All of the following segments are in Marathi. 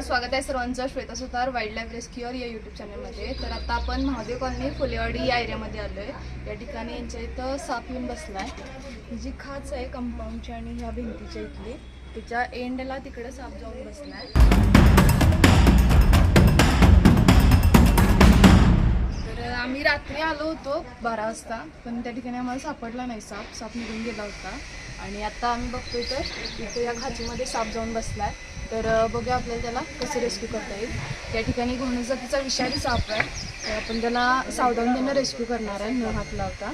स्वागत आहे सर्वांचं. Shweta Sutar wild life rescuer या यूट्यूब चॅनलमध्ये तर आता आपण महादेव कॉलनी फुलेवाडी या एरियामध्ये आलो आहे या ठिकाणी यांच्या इथं साप येऊन बसला आहे जी खाच आहे कंपाऊंडची आणि ह्या भिंतीच्या इथली तिच्या एंडला तिकडे साप जाऊन बसला आहे रात्री आलो होतो बारा वाजता पण त्या ठिकाणी आम्हाला सापडला नाही साप. साप निघून गेला होता. आणि आता आम्ही बघतोय तर इथे या खाचीमध्ये साप जाऊन बसलाय. तर बघूया आपल्याला त्याला कसं रेस्क्यू करता येईल. त्या ठिकाणी घोणस जातीचा विषारी साप आहे. तर आपण त्याला सावधानतेनं रेस्क्यू करणार आहे न हात. लावता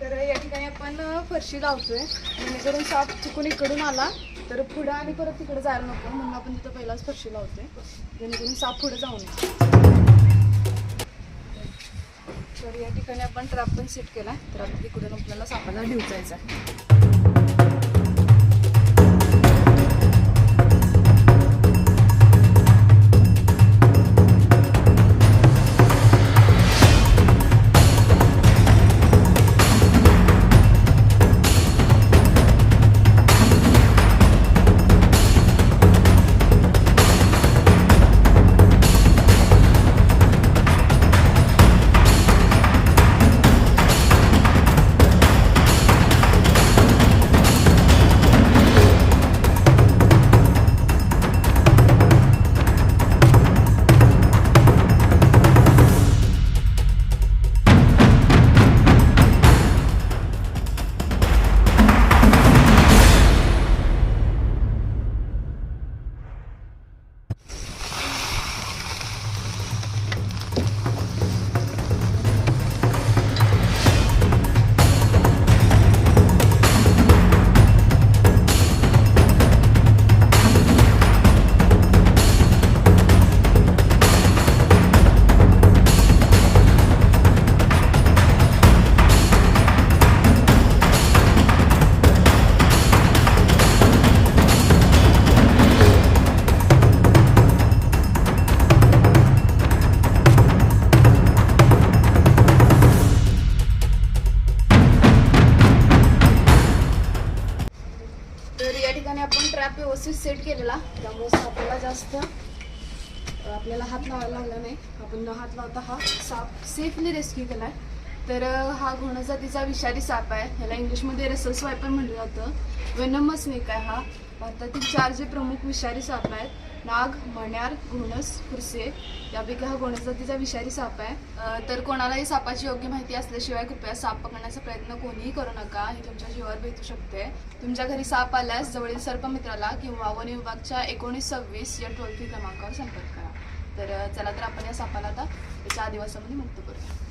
तर या ठिकाणी आपण फरशी लावतोय. जेणेकरून साप चुकून इकडून आला तर पुढं आणि परत तिकडे जायला नको. म्हणून आपण तिथं पहिलाच फरशी लावतोय. जेणेकरून साप पुढे जाऊ नये. तर या ठिकाणी आपण ट्रॅप पण सेट केला तर आता तिकडून आपल्याला सापाला ढिवचायचा ट्रॅप व्यवस्थित सेट केलेला. त्यामुळे सापाला जास्त. आपल्याला हात लावायला लागला नाही. आपण न हात लावता हा साप सेफली रेस्क्यू केला आहे तर हा घोणजातीचा विषारी साप आहे. ह्याला इंग्लिशमध्ये रसल स्वायपर म्हटलं जातं. वेनमस नेक आहे हा. भारतातील चार जे प्रमुख विषारी साप आहेत नाग मण्यार घोणस खुरसे यापैकी हा घोणस जातीचा विषारी साप आहे. तर कोणालाही सापाची योग्य माहिती असल्याशिवाय कृपया साप पकडण्याचा प्रयत्न कोणीही करू नका. ही तुमच्या जीवावर भेटू शकते. तुमच्या घरी साप आल्यास जवळील सर्पमित्राला किंवा वन विभागच्या एकोणीस सव्वीस या टोल फ्री क्रमांकावर संपर्क करा. तर चला तर आपण या सापाला आता त्याच्या आदिवासामध्ये मुक्त करूया.